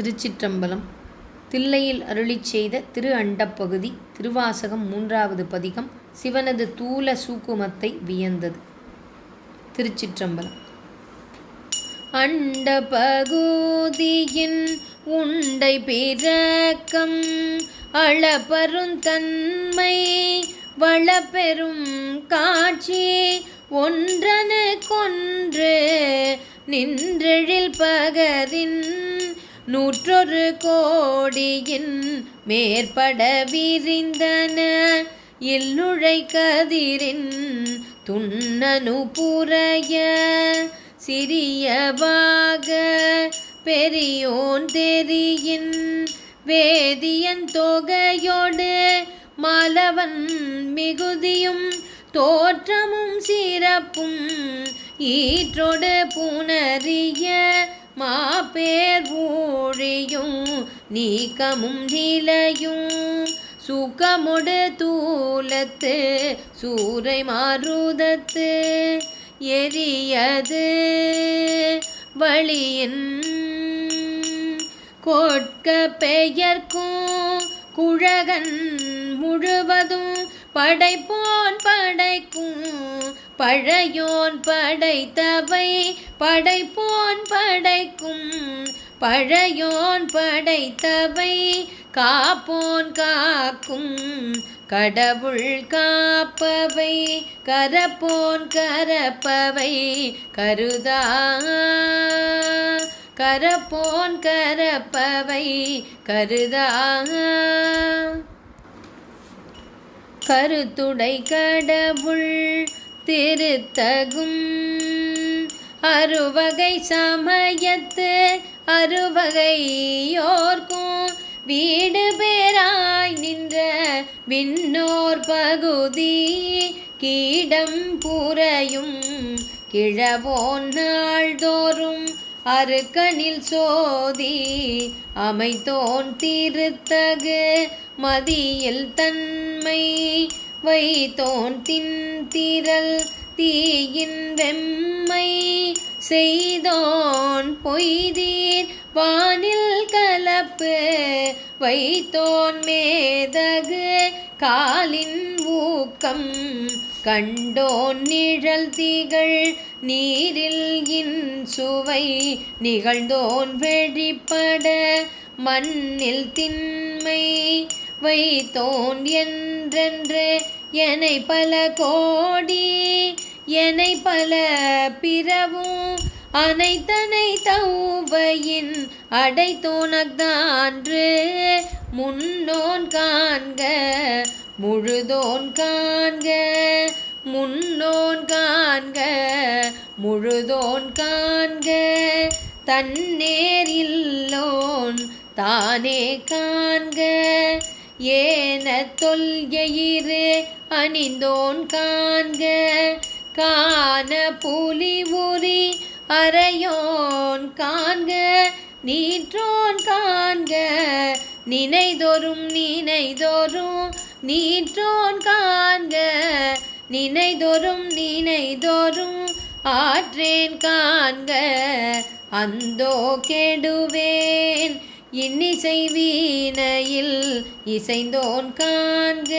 திருச்சிற்றம்பலம் தில்லையில் அருளிச் செய்த திரு அண்டப்பகுதி திருவாசகம் மூன்றாவது பதிகம் சிவனது தூல சூக்குமத்தை வியந்தது. திருச்சிற்றம்பலம். அண்ட பகுதியின் உண்டை பிறக்கம் அளபருந்தன்மை வளப்பெரும் காட்சி ஒன்றனு கொன்று நின்றெழில் பகரின் நூற்றொரு கோடியின் மேற்பட விரிந்தன. இல்லுழை கதிரின் துண்ணனு புறைய சிறியவாக பெரியோன் தெரியின் வேதியன் தொகையோடு மலவன் மிகுதியும் தோற்றமும் சிறப்பும் ஈற்றோடு புனறிய மாப்பேர் ஊழியும் நீக்கமும் நிலையும். சுகமுடு தூலத்து சூறை மாறுதத்து. எரியது வழியின் கோட்க பெயர்க்கும் குழகன் முழுவதும் படைப்போன் படைக்கும். பழையோன் படைத்தவை படைப்போன் படைக்கும் பழையோன் படைத்தவை காப்போன் காக்கும் கடவுள் காப்பவை கரப்போன் கரப்பவை கருதா கரப்போன் கரப்பவை கருதா. கருத்துடை கடவுள் திருத்தகும். அறுவகை சமயத்து அறுவகையோர்க்கும். வீடு பேராய் நின்ற விண்ணோர் பகுதி கீடம் புறையும் கிழவோன் நாள்தோறும் அருக்கனில் சோதி அமைத்தோன் திருத்தகு. மதியில் தன்மை வைத்தோன் தின்திரல் தீயின் வெம்மை செய்தோன் பொய்தீர் வானில் கலப்பு வைத்தோன் மேதகு காலின் ஊக்கம் கண்டோன் நிழல் திகழ் நீரில் இன் சுவை நிகழ்ந்தோன் வெளிப்பட மண்ணில் திண்மை வைத்தோன் என்றென்று என்னை பல கோடி என்னை பல பிறவும் அனைத்தனை தௌவையின் அடைத்தோனக்தான்று முன்னோன் காண்க முழுதோன் காண்க முன்னோன் காண்க முழுதோன் காண்க. தன்னேரில்லோன் தானே காண்க ஏன தொல்யயிறு அணிந்தோன் காண்க காண புலி உரி அறையோன் காண்க நீற்றோன் காண்க நினைதோறும் நினைதோறும் நீற்றோன் காண்க நினைதோறும் நினைதோறும் ஆற்றேன் காண்க அந்தோ கெடுவேன். இன்னிசை வீணையில் இசைந்தோன் காண்க.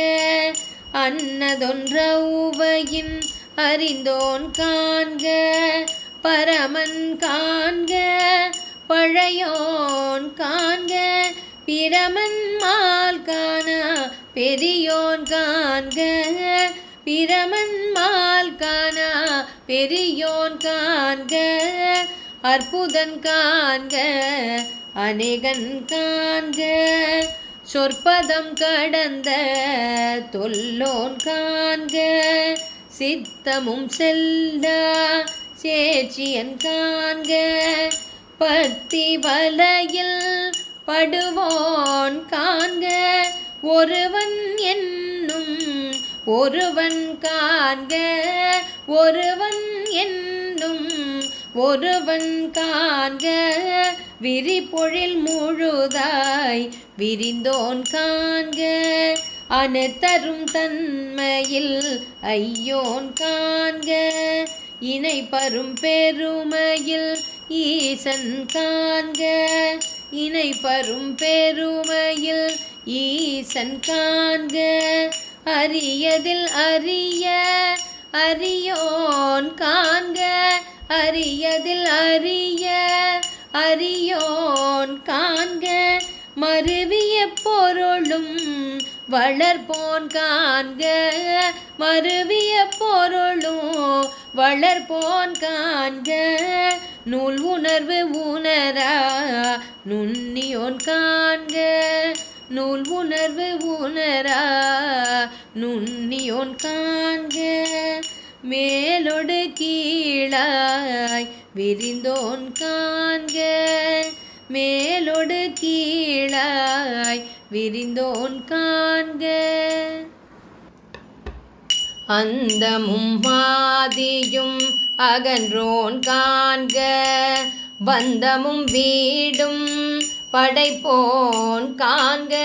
அன்னதொன்ற உவையின் அறிந்தோன் காண்க. பரமன் காண்க. பழையோன் காண்க. பிரமன் மால் காண. பெரியோன் காண்க. பிரமன் மால் காண. பெரியோன் காண்க. அற்புதன் காண்க. அநேகன் காண்க. சொற்பதம் கடந்த தொல்லோன் காண்க. சித்தமும் செல்ல சேச்சியன் காண்க. பத்தி வலையில் படுவோன் காண்க. ஒருவன் என்னும் ஒருவன் காண்க. ஒருவன் என் ஒருவன் காண்க விரிபொழில் முழுதாய் விரிந்தோன் காண்க அணுத்தரும் தன்மையில் ஐயோன் காண்க. இணை பரும் பெருமையில் ஈசன் காண்க. இணைப்பரும் பெருமையில் ஈசன் காண்க. அரியதில் அரிய அரியோன் காண்க. அறியதில் அறிய அறியோன் காண்க மருவிய பொருளும் வளர்போன் காண்க மருவிய பொருளும் வளர்போன் காண்க நூல் உணர்வு உணரா நுண்ணியோன் காண்க நூல் உணர்வு உணரா நுண்ணியோன் காண்க மேலொடு கீழ் கீழாய் விரிந்தோன் காண்க மேலொடு கீழாய் விரிந்தோன் காண்க அந்தமும் மாதியும் அகன்றோன் காண்க பந்தமும் வீடும் படைப்போன் காண்க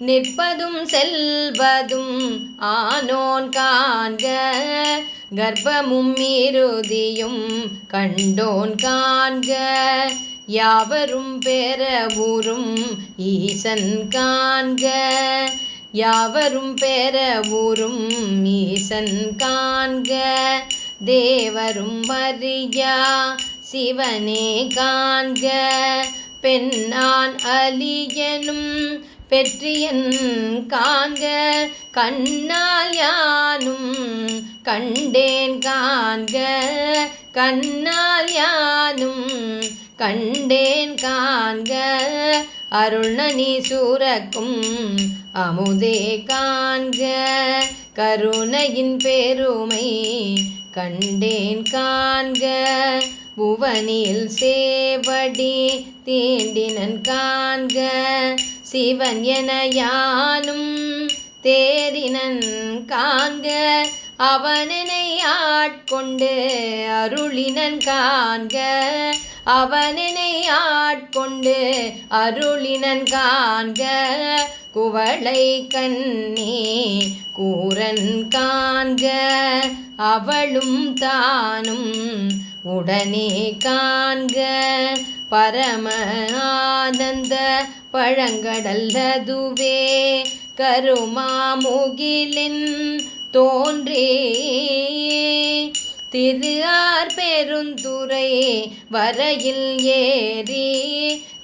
நிற்பதும் செல்வதும் ஆனோன் காண்க கர்ப்பமும் இறுதியும் கண்டோன் காண்க. யாவரும் பெறவுறும் ஈசன் காண்க யாவரும் பெறவுறும் ஈசன் காண்க. தேவரும் அறியா சிவனே காண்க பெண்ணான் அலியனும் பெற்றியன் காண்க கண்ணால் யானும் கண்டேன் காண்க. கண்ணால் யானும் கண்டேன் காண்க அருள்நனி சூரக்கும் அமுதே காண்க. கருணையின் பெருமை கண்டேன் காண்க புவனில் சேவடி தீண்டினன் காண்க சிவன் என யானும் தேரினன் காண்க அவனனை ஆட்கொண்டு அருளினன் காண்க. அவனினை ஆட்கொண்டு அருளினன் காண்க குவளை கண்ணே கூரன் காண்க. அவளும் தானும் உடனே காண்க பரம ஆனந்த பழங்கடல்லதுவே கருமாமுகிலின் தோன்றே. திரு ஆர் பெருந்துறை வரையில் ஏறி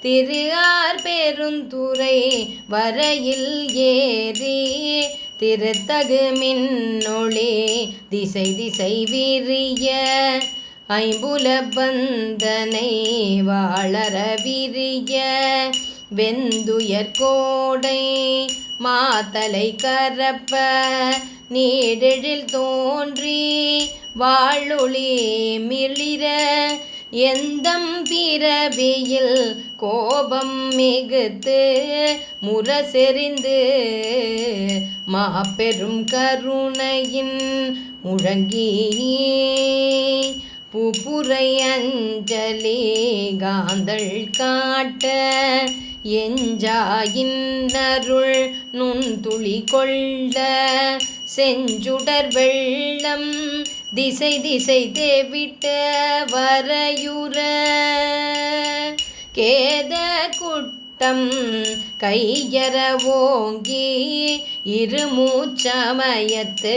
திரு ஆர் பெருந்துறை வரையில் ஏறி திருத்தகு மின்னொளி திசை திசை விரிய ஐம்புல பந்தனை வாழற விரிய வெந்துயர் கோடை மாத்தலை கரப்ப நீடெழில் தோன்றி வாழொளி மிளிர எந்தம் பிறவியில் கோபம் மிகுத்து முரசெறிந்து மாபெரும் கருணையின் முழங்கி புப்புரை அஞ்சலி காந்தள் காட்ட எஞ்சாயின்னருள் நுண்துளி கொள்ள செஞ்சுடர் வெள்ளம் திசை திசை தேவிட்ட வரையுற. கேத குட்டம் கையற ஓங்கி இருமூச்சமயத்து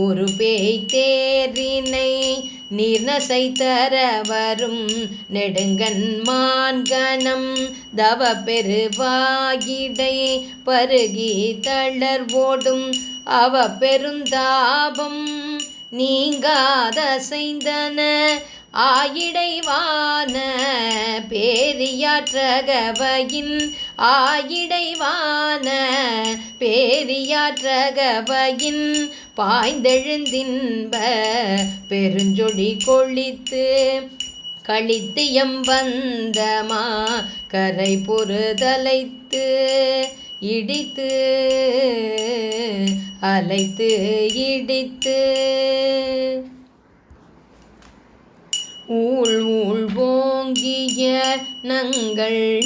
ஒரு பேய் தேரினை நிர்நசை தர வரும் நெடுங்கன் மான்கணம் தவ பெருவாகிடை பருகி தளர்வோடும் அவ பெருந்தாபம் நீங்காத செய்தன ஆயிடைவான பேரியாற்றகவையின் ஆயிடைவான பேரியாற்றகவையின் பாய்ந்தெழுந்தின்ப பெருஞ்சொடி கொளித்து கழித்தியம் வந்தமா கரை பொறுதலைத்து இடித்து அலைத்து இடித்து ஊழ் ஊழ் ஓங்கிய நங்கள்.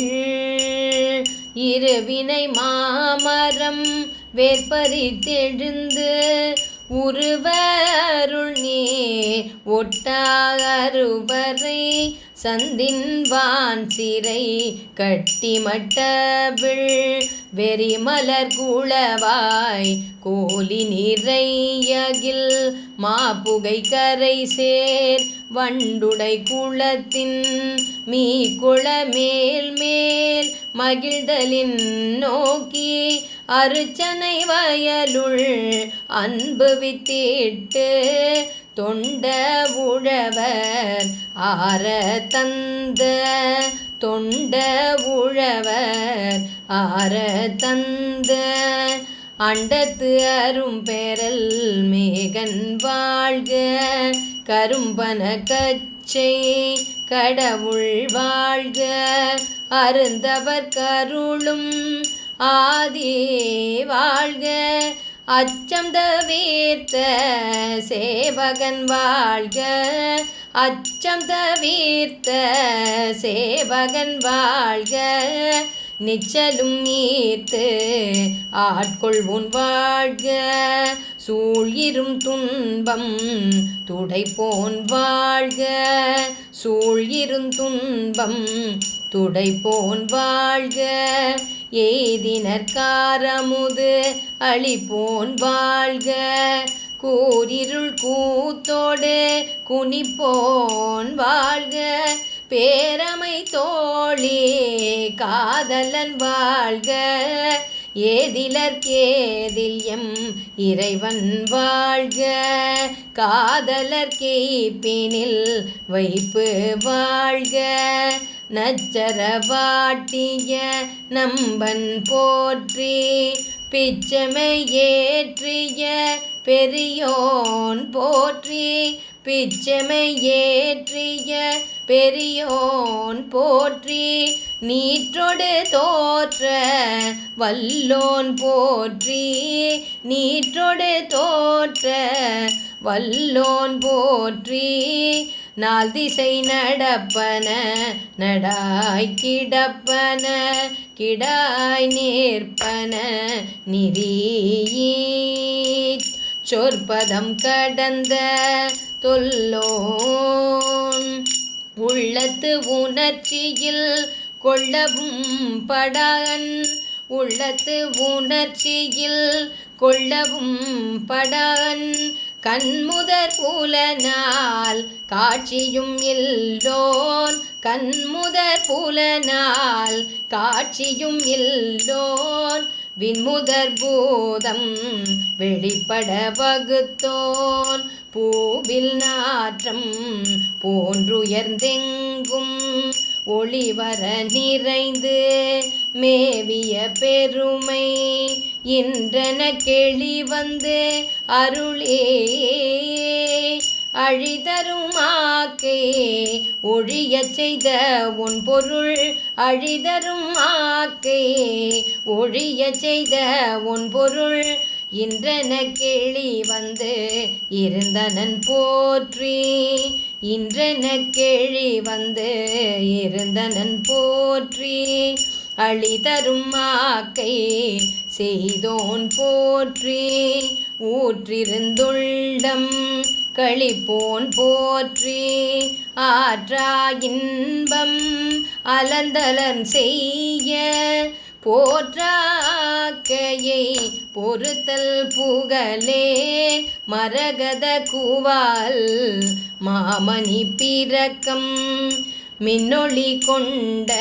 இருவினை மாமரம் வேற்பறித்தெழுந்து உருவருள் நீ ஒட்டாருவரை சந்தின்வான் சிறை கட்டி மட்டபிள் வெறிமலர் குளவாய் கோலி நிறையகில் மாப்புகை கரை சேர் வண்டுடை குளத்தின் மீ குளமேல் மேல் மகிழ்தலின் நோக்கி அருச்சனை வயலுள் அன்பு வித்திட்டு தொண்ட உழவர் ஆற தந்த. தொண்ட உழவர் ஆற தந்த. அண்டத்து அரும் பெறல் மேகன் வாழ்க. கரும்பன கச்சை கடவுள் வாழ்க. அருந்தவர் கருளும் ஆதி வாழ்க. அச்சம் தவிர்த்த சேவகன் வாழ்க. அச்சம் தவிர்த்த சேவகன் வாழ்க. நிச்சலும் நீர்த்து ஆட்கொள்வோன் வாழ்க. சூழ்யிரும் துன்பம் துடைப்போன் வாழ்க. சூழ்யிரும் துன்பம் துடைப்போன் வாழ்க. ஏதினற்காரமுது அழிப்போன் வாழ்க கூரிருள் கூத்தோடு குனிப்போன் வாழ்க. பேரமை தோழி காதலன் வாழ்க. ஏதிலர்கேதில் எம் இறைவன் வாழ்க. காதலர் கேப்பினில் வைப்பு வாழ்க. நச்சரவாட்டிய நம்பன் போற்றி. பிச்சமை ஏற்றிய பெரியோன் போற்றி. பிச்சமை ஏற்றிய பெரியோன் போற்றி நீற்றொடு தோற்ற வல்லோன் போற்றி. நீற்றொடு தோற்ற வல்லோன் போற்றி. நாள் திசை நடப்பன நடாய் கிடப்பன கிடாய் நேர்ப்பன நிறீ சொற்பதம் கடந்த தொல்லோன். உள்ளத்து உணர்ச்சியில் கொள்ளவும் படான் உள்ளத்து உணர்ச்சியில் கொள்ளவும் படான் கண்முதற் புலனால் காட்சியும் இல்லோன். கண்முதற் புலனால் காட்சியும் இல்லோன். விண்முதற் பூதம் வெளிப்பட வகுத்தோன். பூவில் நாற்றம் போன்றுயர்ந்தெங்கும் ஒளிவர நிறைந்து மேவிய பெருமை இன்றன கெளி வந்து அருளே. அழிதரும் ஆக்கை ஒழியச் செய்த உன் பொருள் அழிதரும் ஆக்கை ஒழியச் செய்த உன் பொருள் இன்றன கேளி வந்து இருந்தனன் போற்றி. இன்றன கிளி வந்து இருந்தனன் போற்றி. அழிதரும் ஆக்கை செய்தோன் போற்றி. ஊற்றிருந்துள்ளம் கழிப்போன் போற்றி. ஆற்றா இன்பம் அலந்தலன் செய்ய போற்றாக்கையை பொறுத்தல் புகழே. மரகத குவால் மாமணி பிறக்கம். மின்னொளி கொண்ட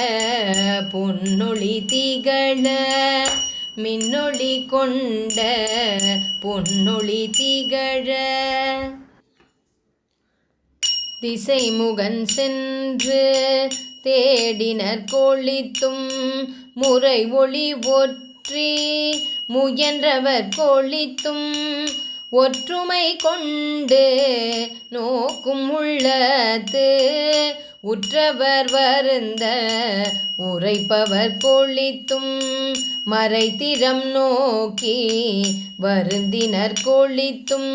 பொன்னொளி திகழ. மின்னொளி கொண்ட பொன்னொளி திகழ. திசைமுகன் சென்று தேடினர் கொளித்தும் முறை ஒளி ஒற்றி முயன்றவர் கொளித்தும் ஒற்றுமை கொண்டு நோக்கும் உள்ளது உற்றவர் வருந்த உரைப்பவர் கொளித்தும் மறைத்திறம் நோக்கி வருந்தினர் கொளித்தும்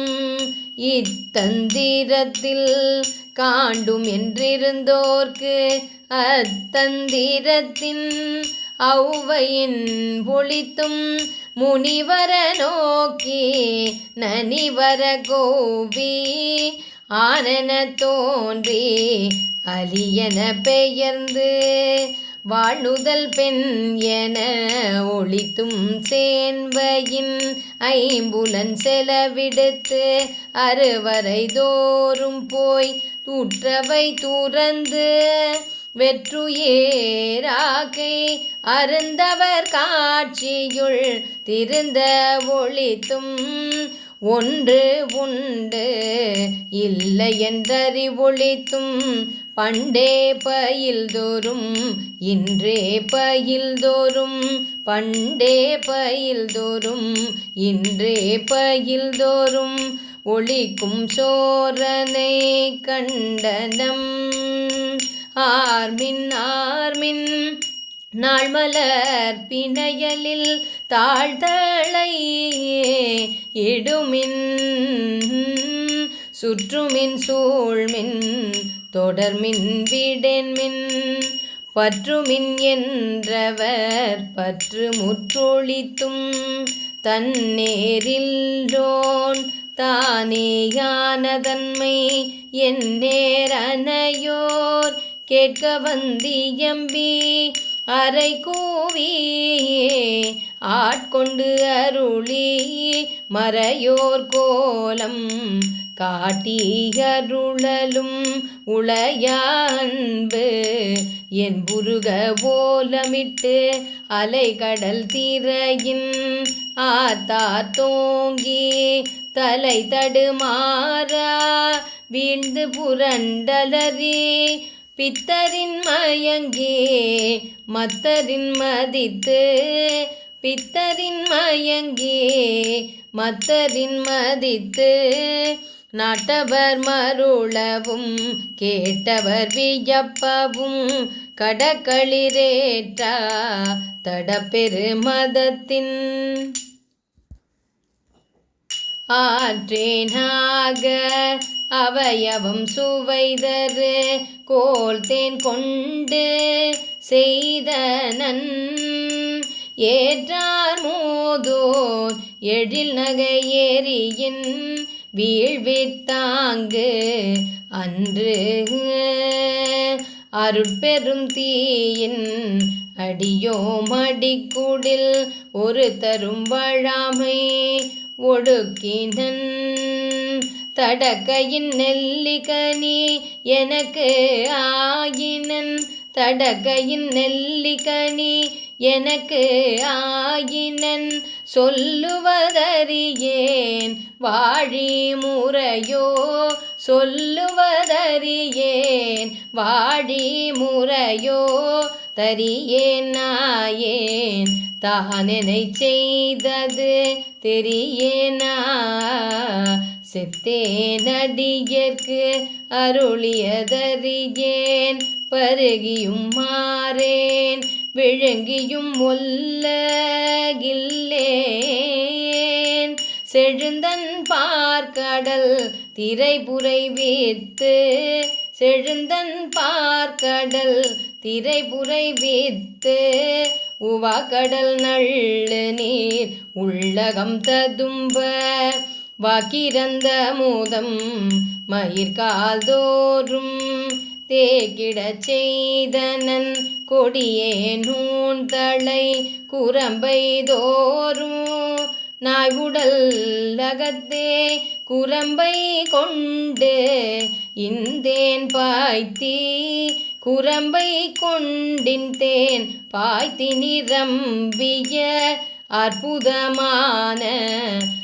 இத்தந்திரத்தில் காண்டும் என்றிருந்தோர்க்கு அத்தந்திரத்தின் ஔவையின் ஒளித்தும் முனிவர நோக்கி நனிவர கோவி ஆனன தோன்றி அலியன பெயர்ந்து வாழுதல் பெண் என ஒளித்தும் சேன்வையின் ஐம்புலன் செலவிடுத்து அறுவரை தோறும் போய் தூற்றவை துறந்து வெற்றுயேராக்கை அருந்தவர் காட்சியுள் திருந்த ஒளித்தும் ஒன்று உண்டு. இல்லை என்றறி என்றறிவொழித்தும் பண்டே பயில்தோறும் இன்றே பயில்தோறும் பண்டே பயில்தோறும் இன்றே பயில்தோறும் ஒளிக்கும் சோரனை கண்டனம். ஆர்மின் ஆர்மின் நாள் மலர் பிணையலில் தாழ்தளை இடுமின். சுற்றுமின் சூழ்மின் தொடர்மின் விடென்மின். பற்றுமின் என்றவர் பற்று முற்றொழித்தும். தன்னேரில்லோன் தானேயானதன்மை என் நேரனையோர் கேட்க வந்தியம்பி அரை கூவி ஆட்கொண்டு அருளி மறையோர் கோலம் காட்டியருளலும் உளையன்பு. என் புருக ஓலமிட்டு அலைகடல் திரையின் ஆத்தா தோங்கி தலை தடுமாறா வீழ்ந்து புரண்டலரே பித்தரின் மயங்கே மத்தரின் மதித்து. பித்தரின் மயங்கே மத்தரின் மதித்து. நாட்டவர் மருளவும் கேட்டவர் வியப்பவும் கடக்களிரேற்றா தடப்பெரு மதத்தின் ஆற்றேனாக அவயவம் சுவைதரு கோல் தேன் கொண்டு செய்தனன். ஏற்றார் மோதோர் எழில் நகையேறியின் வீழ்வித்தாங்கு அன்று. அருட்பெரும் தீயின் அடியோம் அடிக்குடில் ஒரு தரும் வழாமை ஒடுக்கினன். தடக்கையின் நெல்லிகனி எனக்கு ஆயினன். தடகையின் நெல்லிகனி எனக்கு ஆயினன். சொல்லுவதறியேன் வாழி முறையோ சொல்லுவதறியேன் வாழி முறையோ தரியேன் நாயேன் தானெனை செய்தது தெரியேனா? செத்தேனடியர்க்கு அருளியதறியேன் பருகியும் மாறேன் விழுங்கியும் ஒல்லகில்லேன். செழுந்தன் பார்க்கடல் திரைபுரை வீத்து. செழுந்தன் பார்க்கடல் திரைபுரை வீத்து. உவாக்கடல் நள்ளு நீர் உள்ளகம் ததும்ப. வாக்கிரந்த மூதம் மயிர்கால் தோறும் தேக்கிடச் செய்தனன் கொடியே நூன் தளை குரம்பை தோறும். நாய் உடல் அகத்தே குரம்பை கொண்டு இந்தேன் பாய்த்தி. குரம்பை கொண்டின்தேன் பாய்த்தி நிரம்பிய அற்புதமான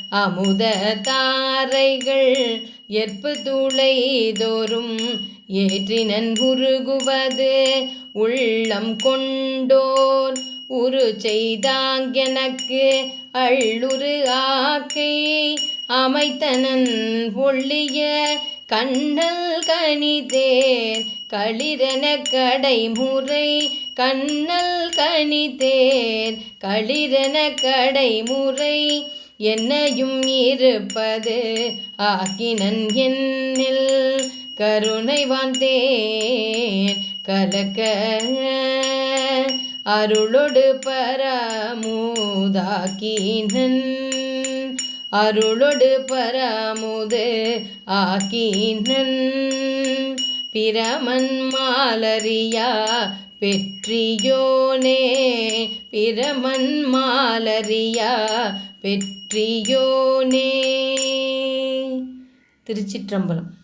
அமுத தாரைகள் எற்பு துளைதோறும் ஏற்றினன் உருகுவது உள்ளம் கொண்டோர் உரு செய்தாங்கெனக்கு அள்ளுரு ஆக்கை அமைத்தனன் ஒள்ளிய கண்ணல் கனிதேர் களிரன கடைமுறை கண்ணல் கனிதேர் களிரன கடைமுறை என்னையும் இருப்பது ஆக்கினன் என்னில் கருணை வாந்தேன் கலக்க அருளொடு பரமுதாக்கினன். அருளொடு பரமுது ஆக்கினன். பிரமன் மாலரியா பெற்றியோனே. பிரமன் மாலரியா பெற்றியோனே. திருச்சிற்றம்பலம்.